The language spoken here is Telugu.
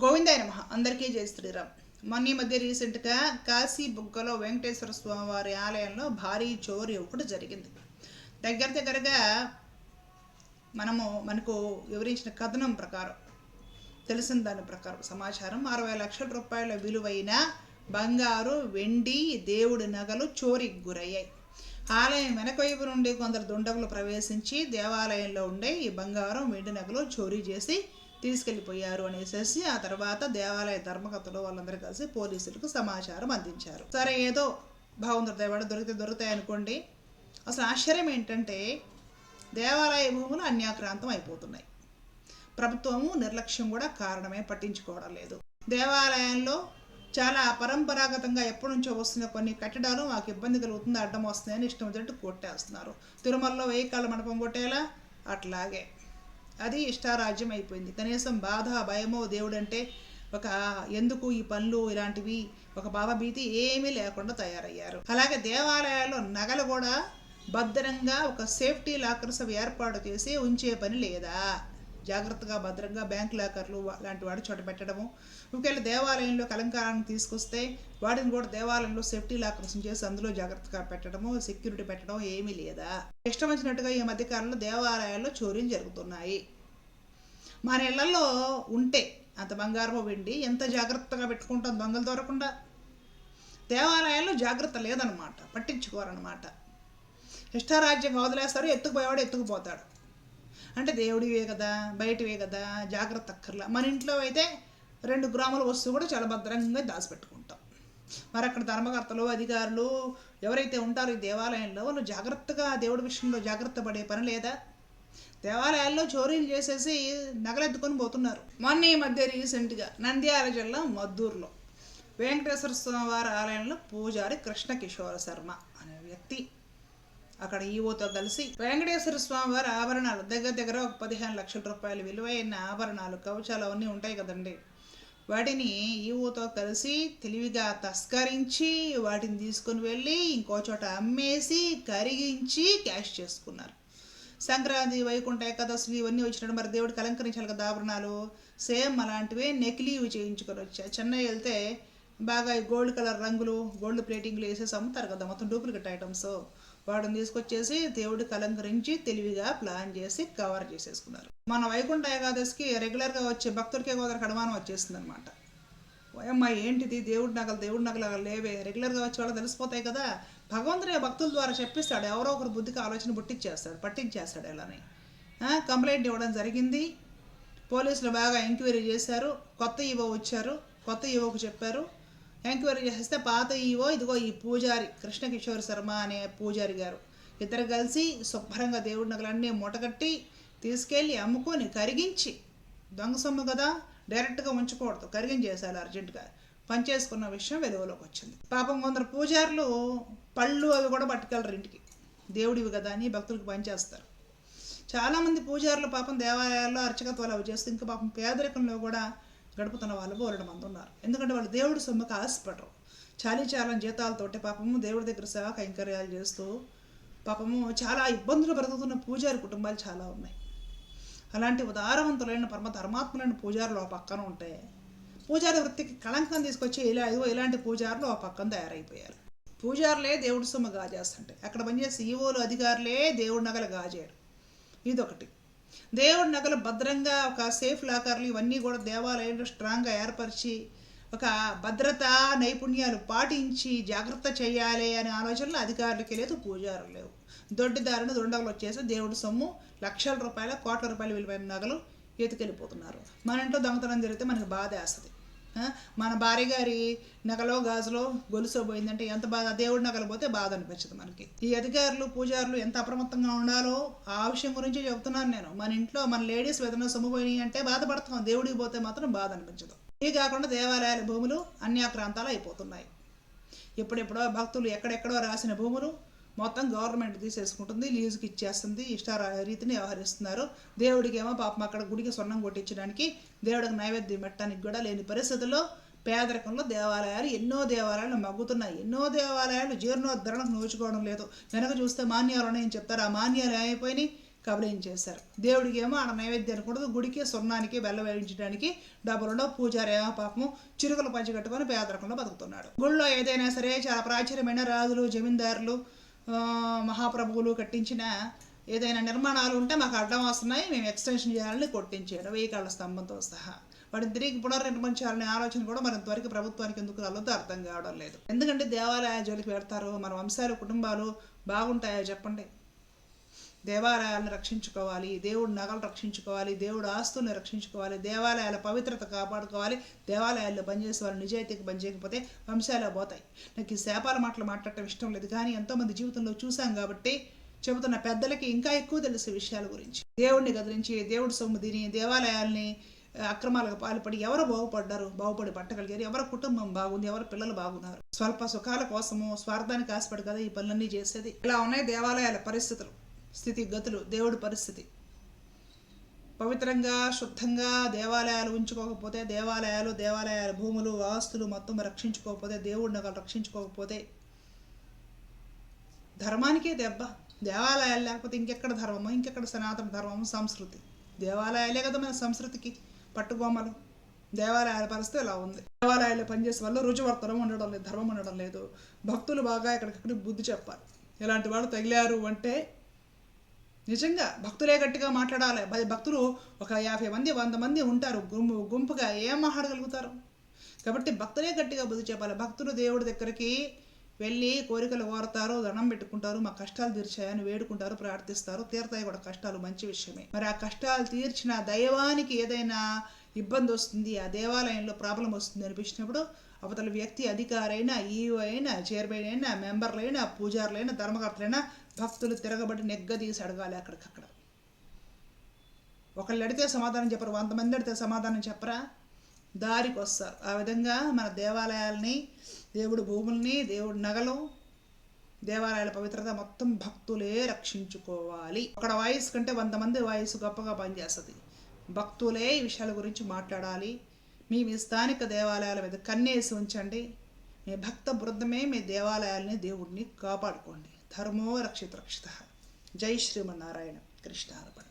గోవిందాయ నమ. అందరికీ జై శ్రీరామ్. మొన్న ఈ మధ్య రీసెంట్గా కాశీ బుగ్గలో వెంకటేశ్వర స్వామి వారి ఆలయంలో భారీ చోరీ ఒకటి జరిగింది. దగ్గర దగ్గరగా మనము మనకు వివరించిన కథనం ప్రకారం తెలిసిన దాని ప్రకారం సమాచారం అరవై లక్షల రూపాయల విలువైన బంగారు వెండి దేవుడి నగలు చోరీకి గురయ్యాయి. ఆలయం వెనకవైపు నుండి కొందరు దుండగులు ప్రవేశించి దేవాలయంలో ఉండే ఈ బంగారం వెండి నగలు చోరీ చేసి తీసుకెళ్ళిపోయారు అనేసి ఆ తర్వాత దేవాలయ ధర్మకర్తలు వాళ్ళందరూ కలిసి పోలీసులకు సమాచారం అందించారు. సరే ఏదో భగవంతుడి దయవాడు దొరికితే దొరుకుతాయి అనుకోండి. అసలు ఆశ్చర్యం ఏంటంటే దేవాలయ భూములు అన్యాక్రాంతం అయిపోతున్నాయి. ప్రభుత్వము నిర్లక్ష్యం కూడా కారణమే పట్టించుకోవడం లేదు. దేవాలయంలో చాలా పరంపరాగతంగా ఎప్పటి నుంచో వస్తున్న కొన్ని కట్టడాలు మాకు ఇబ్బంది కలుగుతుంది అడ్డం వస్తున్నాయని ఇష్టం వచ్చినట్టు కొట్టేస్తున్నారు. తిరుమలలో వెయ్యి కాళ్ళ మండపం కొట్టేలా? అట్లాగే. అది ఇష్టారాజ్యం అయిపోయింది. కనీసం బాధ భయమో దేవుడంటే ఒక ఎందుకు ఈ పనులు ఇలాంటివి? ఒక భావభీతి ఏమీ లేకుండా తయారయ్యారు. అలాగే దేవాలయాల్లో నగలు కూడా భద్రంగా ఒక సేఫ్టీ లాకర్స్ ఏర్పాటు చేసి ఉంచే పని లేదా? జాగ్రత్తగా భద్రంగా బ్యాంక్ లాకర్లు లాంటి వాటి చోట పెట్టడము. ఒకవేళ దేవాలయంలో అలంకారాన్ని తీసుకొస్తే వాటిని కూడా దేవాలయంలో సేఫ్టీ లాకర్స్ చేసి అందులో జాగ్రత్తగా పెట్టడము సెక్యూరిటీ పెట్టడం ఏమీ లేదా. ఇష్టం వచ్చినట్టుగా ఈ మధ్యకాలంలో దేవాలయాల్లో చోరీలు జరుగుతున్నాయి. మన ఇళ్ళలో ఉంటే అంత బంగారము వెండి ఎంత జాగ్రత్తగా పెట్టుకుంటాం దొంగలు దొరకకుండా? దేవాలయాల్లో జాగ్రత్త లేదనమాట పట్టించుకోరనమాట ఇష్టారాజ్యం వదిలేస్తారు ఎత్తుకుపోయేవాడు ఎత్తుకుపోతాడు. అంటే దేవుడివే కదా బయటవే కదా జాగ్రత్త అక్కర్లా. మన ఇంట్లో అయితే రెండు గ్రాముల వస్తువు కూడా చాలా భద్రంగా దాచిపెట్టుకుంటాం. మరి అక్కడ ధర్మకర్తలు అధికారులు ఎవరైతే ఉంటారో ఈ దేవాలయంలో వాళ్ళు జాగ్రత్తగా దేవుడి విషయంలో జాగ్రత్త పడే పని లేదా? దేవాలయాల్లో చోరీలు చేసేసి నగలెత్తుకొని పోతున్నారు. మొన్న ఈ మధ్య రీసెంట్గా నంద్యాల జిల్లా మద్దూరులో వెంకటేశ్వర స్వామి వారి ఆలయంలో పూజారి కృష్ణ కిషోర శర్మ అనే వ్యక్తి అక్కడ ఈవోతో కలిసి వెంకటేశ్వర స్వామి వారి ఆభరణాలు దగ్గర దగ్గర ఒక పదిహేను లక్షల రూపాయలు విలువైన ఆభరణాలు కవచాలు అవన్నీ ఉంటాయి కదండి. వాటిని ఈవోతో కలిసి తెలివిగా తస్కరించి వాటిని తీసుకొని వెళ్ళి ఇంకో చోట అమ్మేసి కరిగించి క్యాష్ చేసుకున్నారు. సంక్రాంతి వైకుంఠ ఏకాదశులు ఇవన్నీ వచ్చినట్టు మరి దేవుడికి అలంకరించాలి కదా ఆభరణాలు? సేమ్ అలాంటివే నెకిలీవి చేయించుకొని వచ్చా. చెన్నై వెళ్తే బాగా ఈ గోల్డ్ కలర్ రంగులు గోల్డ్ ప్లేటింగ్లు వేసేసి అమ్ముతారు కదా మొత్తం డూప్లికేట్ ఐటమ్స్. వాడిని తీసుకొచ్చేసి దేవుడికి అలంకరించి తెలివిగా ప్లాన్ చేసి కవర్ చేసేసుకున్నారు. మన వైకుంఠ ఏకాదశికి రెగ్యులర్గా వచ్చే భక్తులకే కొందరికి అనుమానం వచ్చేస్తుంది అనమాట అమ్మ ఏంటిది? దేవుడి నగలు దేవుడి నగలు లేవే. రెగ్యులర్గా వచ్చే వాళ్ళు తెలిసిపోతాయి కదా. భగవంతుడే భక్తుల ద్వారా చెప్పిస్తాడు. ఎవరో ఒకరు బుద్ధికి ఆలోచన పుట్టించేస్తాడు పట్టించేస్తాడు ఇలానే. కంప్లైంట్ ఇవ్వడం జరిగింది. పోలీసులు బాగా ఎంక్వైరీ చేశారు. కొత్త ఈవో వచ్చారు. కొత్త ఈవోకు చెప్పారు. ఎంక్వైరీ చేస్తే పాత ఈవో ఇదిగో ఈ పూజారి కృష్ణకిషోర్ శర్మ అనే పూజారి గారు. ఇద్దరు కలిసి శుభ్రంగా దేవుడి నగలన్నీ మూటగట్టి తీసుకెళ్ళి అమ్ముకొని కరిగించి దొంగ సొమ్ము కదా డైరెక్ట్గా ఉంచకూడదు కరిగించేసాలి అర్జెంటుగా. పనిచేసుకున్న విషయం వెలుగులోకి వచ్చింది. పాపం కొందరు పూజారులు పళ్ళు అవి కూడా పట్టుకెళ్ళరు ఇంటికి. దేవుడివి కదా అని భక్తులకు పనిచేస్తారు చాలామంది పూజారులు పాపం దేవాలయాల్లో అర్చకత్వాలు అవి చేస్తూ ఇంకా పాపం పేదరికంలో కూడా గడుపుతున్న వాళ్ళు బోలెడు మంది ఉన్నారు. ఎందుకంటే వాళ్ళు దేవుడి సొమ్ముకు ఆశపడరు. చాలీ చాలా జీతాలతోటి పాపము దేవుడి దగ్గర సేవ కైంకర్యాలు చేస్తూ పాపము చాలా ఇబ్బందులు బ్రతుకుతున్న పూజారి కుటుంబాలు చాలా ఉన్నాయి. అలాంటి ఉదారవంతులైన పరమ ధర్మాత్ములైన పూజారులు ఆ పక్కన ఉంటే పూజారి వృత్తికి కళంకం తీసుకొచ్చి ఇలా ఇలాంటి పూజారులు ఆ పక్కన తయారైపోయారు. పూజారులే దేవుడి సొమ్ము గాజేస్తుంటాయి అక్కడ పనిచేసే ఈవోలు అధికారులే దేవుడి నగలు గాజేయడు. ఇదొకటి. దేవుడి నగలు భద్రంగా ఒక సేఫ్ లాకర్లు ఇవన్నీ కూడా దేవాలయంలో స్ట్రాంగ్గా ఏర్పరిచి ఒక భద్రత నైపుణ్యాలు పాటించి జాగ్రత్త చేయాలి అనే ఆలోచనలు అధికారులకి లేదు పూజారు లేవు. దొడ్డిదారుని దొండగలు వచ్చేసి దేవుడి సొమ్ము లక్షల రూపాయల కోట్ల రూపాయల విలువైన నగలు ఎత్తుకెళ్ళిపోతున్నారు. మన ఇంట్లో దొంగతనం జరిగితే మనకి బాధ వేస్తుంది మన భార్య గారి నగలో గాజులో గొలుసో పోయిందంటే ఎంత బాధ? దేవుడి నగలు పోతే బాధ అనిపించదు మనకి. ఈ అధికారులు పూజారులు ఎంత అప్రమత్తంగా ఉండాలో ఆ విషయం గురించి చెప్తున్నాను నేను. మన ఇంట్లో మన లేడీస్ ఏదైనా సొమ్ము పోయినాయి అంటే బాధపడతాం దేవుడికి పోతే మాత్రం బాధ అనిపించదు. ఇవి కాకుండా దేవాలయాల భూములు అన్యాక్రాంతాలు అయిపోతున్నాయి. ఎప్పుడెప్పుడో భక్తులు ఎక్కడెక్కడో రాసిన భూములు మొత్తం గవర్నమెంట్ తీసేసుకుంటుంది లీజుకి ఇచ్చేస్తుంది ఇష్ట రీతిని వ్యవహరిస్తున్నారు. దేవుడికి ఏమో పాపం అక్కడ గుడికి సొన్నం కొట్టించడానికి దేవుడికి నైవేద్యం పెట్టడానికి కూడా లేని పరిస్థితుల్లో పేదరికంలో దేవాలయాలు ఎన్నో దేవాలయాలు మగ్గుతున్నాయి. ఎన్నో దేవాలయాలు జీర్ణోద్ధరణకు నోచుకోవడం లేదు. వెనక చూస్తే మాన్యాలు ఉన్నాయని చెప్తారు. ఆ మాన్యాలు ఏమైపోయినాయి? కబలించేశారు దేవుడికి ఏమో ఆడ నైవేద్యం కూడదు గుడికి సున్నానికి బెల్ల వేయించడానికి డబ్బులుండో పూజారి ఏమో పాపము చిరుకలు పంచి కట్టుకొని పేదరికంలో బతుకుతున్నాడు. గుళ్ళో ఏదైనా సరే చాలా ప్రాచుర్యమైన రాజులు జమీందారులు మహాప్రభువులు కట్టించిన ఏదైనా నిర్మాణాలు ఉంటే మాకు అడ్డం వస్తున్నాయి మేము ఎక్స్టెన్షన్ చేయాలని కొట్టించాడు వెయ్యి కాళ్ళ స్తంభంతో సహా. వాటిని తిరిగి పునర్నిర్మించాలనే ఆలోచన కూడా మరి ఇంతవరకు ప్రభుత్వానికి ఎందుకు రాలేదో అర్థం కావడం లేదు. ఎందుకంటే దేవాలయ జోలికి పెడతారు మన వంశాలు కుటుంబాలు బాగుంటాయో చెప్పండి. దేవాలయాలను రక్షించుకోవాలి దేవుడి నగలు రక్షించుకోవాలి దేవుడు ఆస్తుల్ని రక్షించుకోవాలి దేవాలయాల పవిత్రత కాపాడుకోవాలి దేవాలయాల్లో పనిచేసే వాళ్ళు నిజాయితీకి పనిచేయకపోతే వంశాలే పోతాయి. నాకు ఈ శాపాల మాటలు మాట్లాడటం ఇష్టం లేదు కానీ ఎంతోమంది జీవితంలో చూసాం కాబట్టి చెబుతున్న పెద్దలకి ఇంకా ఎక్కువ తెలుసు విషయాల గురించి. దేవుడిని గదిలించి దేవుడి సొమ్ము తిని దేవాలయాల్ని అక్రమాలకు పాల్పడి ఎవరు బాగుపడ్డారు బాగుపడి పట్టగలిగారు ఎవరి కుటుంబం బాగుంది ఎవరి పిల్లలు బాగున్నారు? స్వల్ప సుఖాల కోసము స్వార్థానికి ఆశపడి కదా ఈ పనులన్నీ చేసేది? ఇలా ఉన్నాయి దేవాలయాల పరిస్థితులు. స్థితి గతులు దేవుడి పరిస్థితి. పవిత్రంగా శుద్ధంగా దేవాలయాలు ఉంచుకోకపోతే దేవాలయాలు దేవాలయాల భూములు ఆస్తులు మొత్తం రక్షించుకోకపోతే దేవుడిని అక్కడ రక్షించుకోకపోతే ధర్మానికే దెబ్బ. దేవాలయాలు లేకపోతే ఇంకెక్కడ ధర్మము ఇంకెక్కడ సనాతన ధర్మము సంస్కృతి. దేవాలయాలే కదా మన సంస్కృతికి పట్టుకోమలు దేవాలయాల పరిస్థితి ఇలా ఉంది. దేవాలయాలు పనిచేసే వల్ల రుచివర్తనం ఉండడం లేదు ధర్మం ఉండడం లేదు. భక్తులు బాగా ఇక్కడికి బుద్ధి చెప్పాలి. ఇలాంటి వాళ్ళు తగిలారు అంటే నిజంగా భక్తులే గట్టిగా మాట్లాడాలి. భక్తులు ఒక యాభై మంది వంద మంది ఉంటారు. గుంపు గుంపుగా ఏం మాట్లాడగలుగుతారు? కాబట్టి భక్తులే గట్టిగా బుద్ధి చెప్పాలి. భక్తులు దేవుడి దగ్గరికి వెళ్ళి కోరికలు కోరతారు దండం పెట్టుకుంటారు మా కష్టాలు తీర్చాయని వేడుకుంటారు ప్రార్థిస్తారు. తీరతాయి కూడా కష్టాలు మంచి విషయమే. మరి ఆ కష్టాలు తీర్చిన దైవానికి ఏదైనా ఇబ్బంది వస్తుంది ఆ దేవాలయంలో ప్రాబ్లం వస్తుంది అనిపించినప్పుడు అవతల వ్యక్తి అధికారైనా ఈఓ అయినా చైర్మన్ అయినా మెంబర్లైనా పూజారులైనా ధర్మకర్తలైనా భక్తులు తిరగబడి నెగ్గదీసి అడగాలి అక్కడికక్కడ. ఒకళ్ళు అడిగితే సమాధానం చెప్పరు వంద మంది అడితే సమాధానం చెప్పరా? దారికి వస్తారు. ఆ విధంగా మన దేవాలయాల్ని దేవుడు భూముల్ని దేవుడి నగలు దేవాలయాల పవిత్రత మొత్తం భక్తులే రక్షించుకోవాలి. అక్కడ వాయిస్ కంటే వంద మంది వాయిస్ గొప్పగా పనిచేస్తుంది. భక్తులే ఈ విషయాల గురించి మాట్లాడాలి. మీ మీ స్థానిక దేవాలయాల మీద కన్నేసి ఉంచండి. మీ భక్త బృందమే మీ దేవాలయాల్ని దేవుడిని కాపాడుకోండి. ధర్మో రక్షిత రక్షిత. జై శ్రీమన్నారాయణ కృష్ణార్పణ.